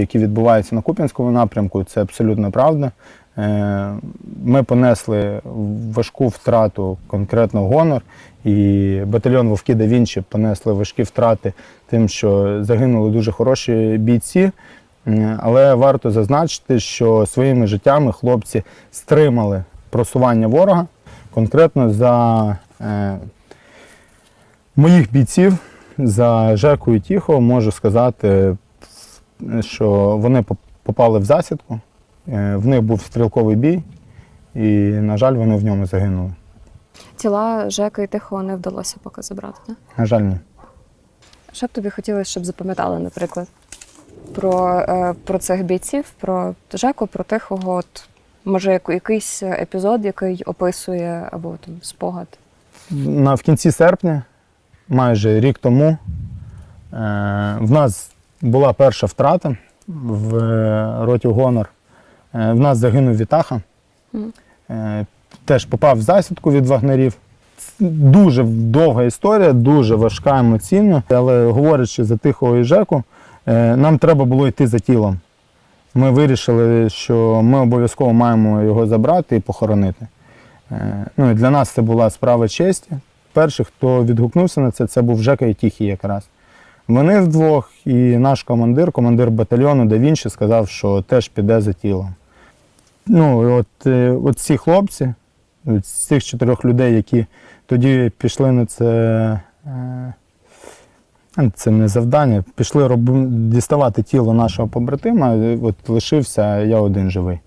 які відбуваються на Куп'янському напрямку, це абсолютно правда. Е, Ми понесли важку втрату конкретно гонор, і батальйон Вовки да Вінчі понесли важкі втрати тим, що загинули дуже хороші бійці. Е, Але варто зазначити, що своїми життями хлопці стримали просування ворога. Конкретно за е, моїх бійців, за Жеку і Тіхо, можу сказати, що вони попали в засідку. Е, В них був стрілковий бій, і, на жаль, вони в ньому загинули. Тіла Жека і Тихого не вдалося поки забрати. Не? На жаль, ні. Що б тобі хотілося, щоб запам'ятали, наприклад, про, е, про цих бійців, про Жеку, про Тихого, от, може, якийсь епізод, який описує, або там спогад. На, в кінці серпня, майже рік тому, е, в нас була перша втрата в е, роті Гонор. Е, в нас загинув Вітаха. Е, теж попав в засідку від вагнерів. Дуже довга історія, дуже важка емоційно. Але говорячи за Тихого і Жеку, нам треба було йти за тілом. Ми вирішили, що ми обов'язково маємо його забрати і похоронити. Ну, і для нас це була справа честі. Перший, хто відгукнувся на це, це був Жека і Тіхій якраз. Вони вдвох, і наш командир, командир батальйону Да Вінчі, сказав, що теж піде за тілом. Ну, от, е, от ці хлопці, з цих чотирьох людей, які тоді пішли на це, е, це не завдання, пішли роб... діставати тіло нашого побратима, от лишився я один живий.